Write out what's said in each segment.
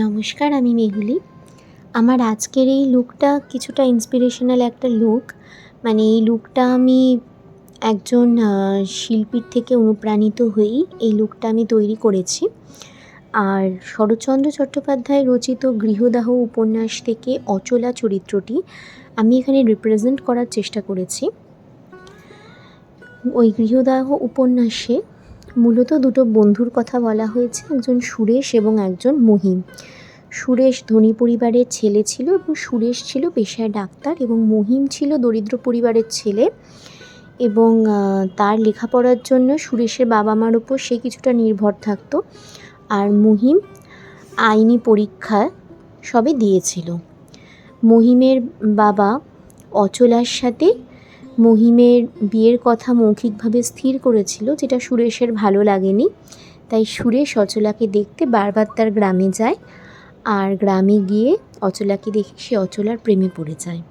নমস্কার, আমি মেহুলি। আমার আজকের এই লুকটা কিছুটা ইন্সপিরেশনাল একটা লুক মানে এই লুকটা আমি একজন শিল্পীর থেকে অনুপ্রাণিত হয়েই এই লুকটা আমি তৈরি করেছি। আর শরৎচন্দ্র চট্টোপাধ্যায় রচিত গৃহদাহ উপন্যাস থেকে অচলা চরিত্রটি আমি এখানে রিপ্রেজেন্ট করার চেষ্টা করেছি। ওই গৃহদাহ উপন্যাসে মূলত দুটো বন্ধুর কথা বলা হয়েছে, একজন সুরেশ এবং একজন মহিম। সুরেশ ধনী পরিবারের ছেলে ছিল এবং সুরেশ ছিল পেশায় ডাক্তার এবং মহিম ছিল দরিদ্র পরিবারের ছেলে এবং তার লেখাপড়ার জন্য সুরেশের বাবা মার ওপর সে কিছুটা নির্ভর থাকতো আর মহিম আইনি পরীক্ষা সবে দিয়েছিল। মহিমের বাবা অচলার সাথে মহিমের বিয়ের কথা মৌখিকভাবে স্থির করেছিল, যেটা সুরেশের ভালো লাগেনি। তাই সুরেশ অচলাকে দেখতে বারবার তার গ্রামে যায় আর গ্রামে গিয়ে অচলাকে দেখে সে অচলার প্রেমে পড়ে যায়।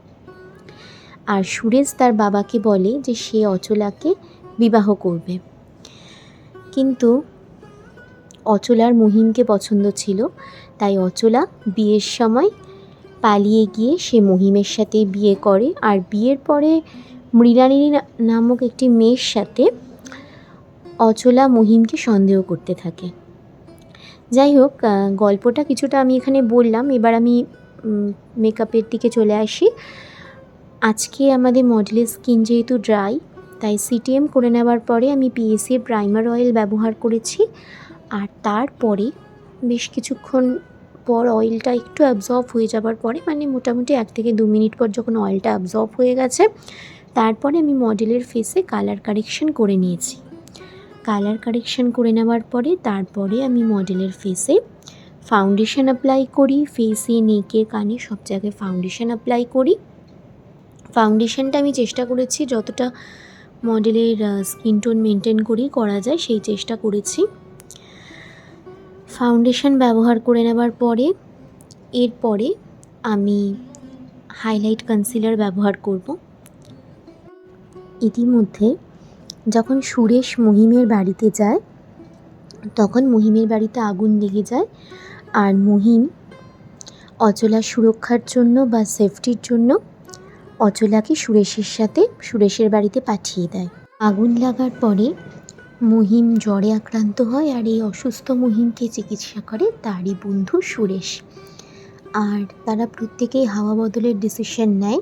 আর সুরেশ তার বাবাকে বলে যে সে অচলাকে বিবাহ করবে। কিন্তু অচলার মহিমকে পছন্দ ছিল, তাই অচলা বিয়ের সময় পালিয়ে গিয়ে সে মহিমের সাথে বিয়ে করে। আর বিয়ের পরে মৃণালিনী নামক একটি মেয়ের সাথে অচলা মহিমকে সন্দেহ করতে থাকে। যাই হোক গল্পটা কিছুটা আমি এখানে বললাম। এবার আমি মেকআপের দিকে চলে আসি। আজকে আমাদের মডেলের স্কিন যেহেতু ড্রাই তাই সিটিএম করে নেওয়ার পরে আমি পিএসি প্রাইমার অয়েল ব্যবহার করেছি। আর তারপরে বেশ কিছুক্ষণ পর অয়েলটা একটু অ্যাবজর্ব হয়ে যাবার পরে মানে মোটামুটি এক থেকে দু মিনিট পর যখন অয়েলটা অ্যাবজর্ব হয়ে গেছে তারপরে আমি মডেলের ফেসে কালার কারেকশন করে নিয়েছি। কালার কারেকশন করে নেওয়ার পরে তারপরে আমি মডেলের ফেসে ফাউন্ডেশন অ্যাপ্লাই করি ফেসে নেকে কানে সব জায়গায় ফাউন্ডেশন অ্যাপ্লাই করি। ফাউন্ডেশনটা আমি চেষ্টা করেছি যতটা মডেলের স্কিন টোন মেনটেন করেই করা যায় সেই চেষ্টা করেছি। ফাউন্ডেশন ব্যবহার করে নেওয়ার পরে, এরপরে আমি হাইলাইট কনসিলার ব্যবহার করব। ইতিমধ্যে যখন সুরেশ মহিমের বাড়িতে যায়, তখন মহিমের বাড়িতে আগুন লেগে যায় আর মহিম অচলা সুরক্ষার জন্য বা সেফটির জন্য অচলাকে সুরেশের সাথে, সুরেশের বাড়িতে পাঠিয়ে দেয়। আগুন লাগার পরে মহিম জ্বরে আক্রান্ত হয় আর এই অসুস্থ মহিমকে চিকিৎসা করে তারই বন্ধু সুরেশ। আর তারা প্রত্যেকেই হাওয়া বদলের ডিসিশন নেয়।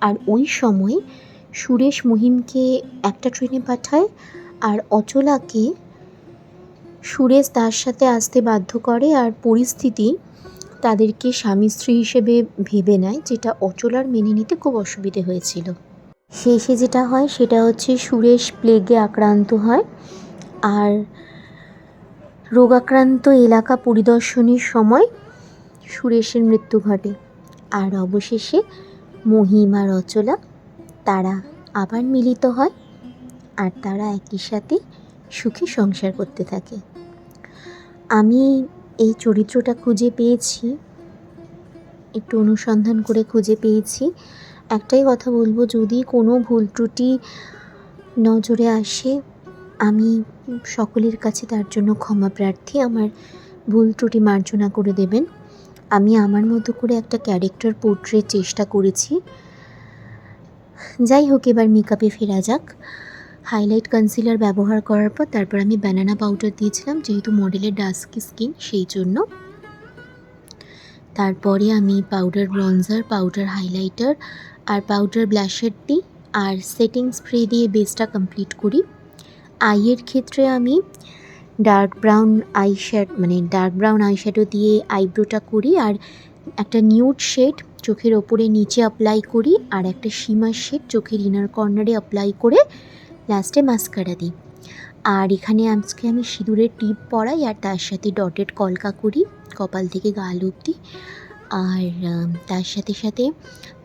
আর ওই সময় সুরেশ মহিমকে একটা ট্রেনে পাঠায় আর অচলাকে সুরেশ তার সাথে আসতে বাধ্য করে আর পরিস্থিতি তাদেরকে স্বামী স্ত্রী হিসেবে ভেবে নেয়, যেটা অচলার মেনে নিতে খুব অসুবিধে হয়েছিল। শেষে যেটা হয়, সেটা হচ্ছে সুরেশ প্লেগে আক্রান্ত হয় আর রোগাক্রান্ত এলাকা পরিদর্শনের সময় সুরেশের মৃত্যু ঘটে। আর অবশেষে মহিম আর অচলা তারা আবার মিলিত হয় আর তারা একই সাথে সুখে সংসার করতে থাকে। আমি এই চরিত্রটা খুঁজে পেয়েছি, একটু অনুসন্ধান করে খুঁজে পেয়েছি। একটাই কথা বলব, যদি কোনো ভুল ত্রুটি নজরে আসে, আমি সকলের কাছে তার জন্য ক্ষমা প্রার্থী। আমার ভুল ত্রুটি মার্জনা করে দেবেন। আমি আমার মতো করে একটা ক্যারেক্টার পোর্ট্রেট চেষ্টা করেছি। যাই হোক এবার মেকআপে ফেরা যাক। হাইলাইট কনসিলার ব্যবহার করার পর তারপর আমি ব্যানানা পাউডার দিয়েছিলাম, যেহেতু মডেলের ডাস্ক স্কিন সেই জন্য। তারপরে আমি পাউডার ব্রনজার পাউডার হাইলাইটার আর পাউডার ব্লাশার দিই আর সেটিং স্প্রে দিয়ে বেসটা কমপ্লিট করি। আইয়ের ক্ষেত্রে আমি ডার্ক ব্রাউন আই মানে ডার্ক ব্রাউন আই শ্যাডো দিয়ে আইব্রোটা করি আর একটা নিউড শেড চোখের ওপরে নিচে অ্যাপ্লাই করি আর একটা সীমা শেড চোখের ইনার কর্নারে অ্যাপ্লাই করে লাস্টে মাস্কারা দিই। আর এখানে আজকে আমি সিঁদুরের টিপ পরাই আর তার সাথে ডটেড কলকা করি, কপাল থেকে গাল অবধি আর তার সাথে সাথে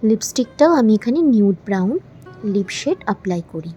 লিপস্টিকটাও আমি এখানে নিউড ব্রাউন লিপশেড অ্যাপ্লাই করি।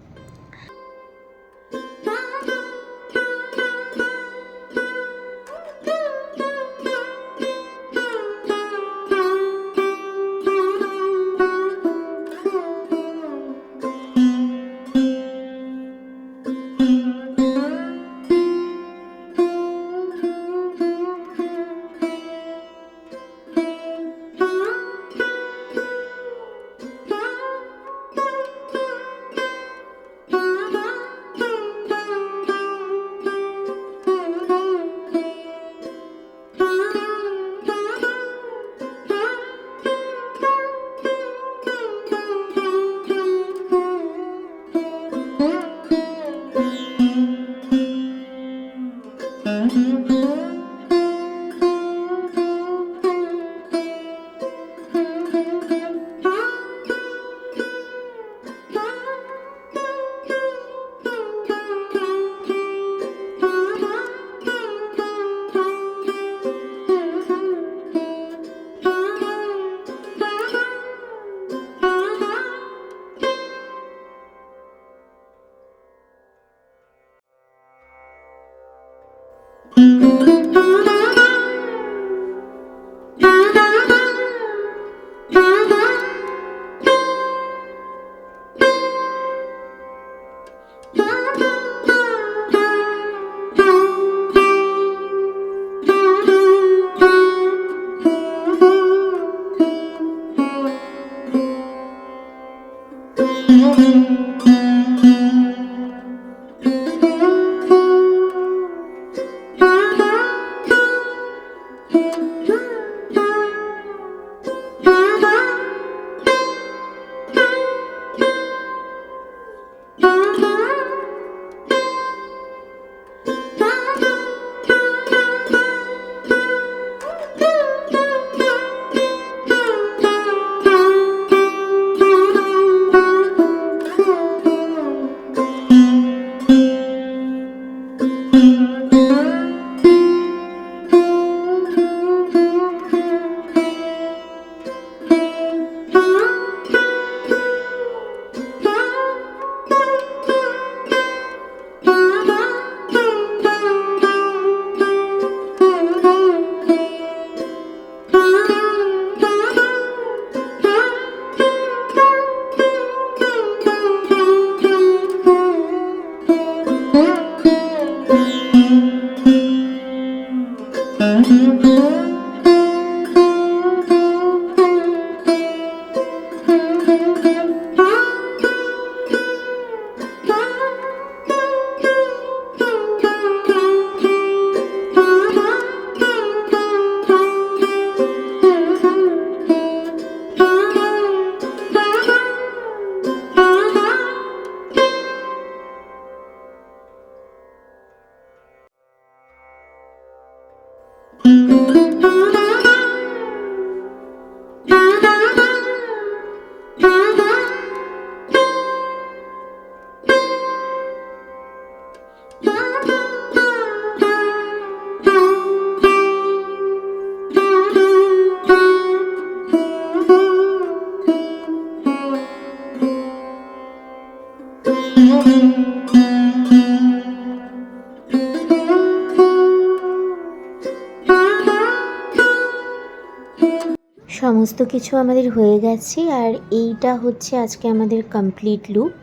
সমস্ত কিছু আমাদের হয়ে গেছে আর এইটা হচ্ছে আজকে আমাদের কমপ্লিট লুক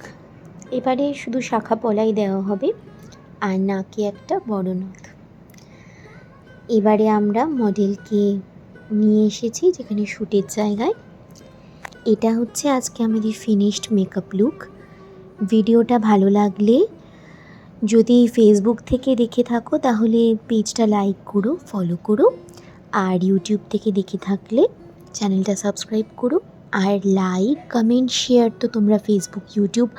এবারে শুধু শাখা পলাই দেওয়া হবে আর নাকি একটা বড় নথ এবারে আমরা মডেলকে নিয়ে এসেছি যেখানে শ্যুটের জায়গায়। এটা হচ্ছে আজকে আমাদের ফিনিশড মেকআপ লুক ভিডিওটা ভালো লাগলে যদি ফেসবুক থেকে দেখে থাকো তাহলে পেজটা লাইক করো ফলো করো। আর ইউটিউব থেকে দেখে থাকলে চ্যানেলটা সাবস্ক্রাইব করো আর লাইক, কমেন্ট, শেয়ার তো তোমরা ফেসবুক ইউটিউব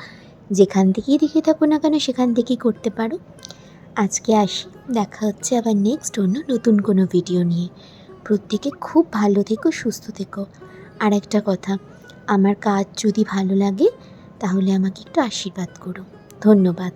যেখান থেকেই দেখে থাকো না কেন সেখান থেকেই করতে পারো। আজকে আসি, দেখা হচ্ছে আবার নেক্সট অন্য নতুন কোনো ভিডিও নিয়ে। প্রত্যেকে খুব ভালো থেকো, সুস্থ থেকো। আর একটা কথা, আমার কাজ যদি ভালো লাগে তাহলে আমাকে একটু আশীর্বাদ করো। ধন্যবাদ।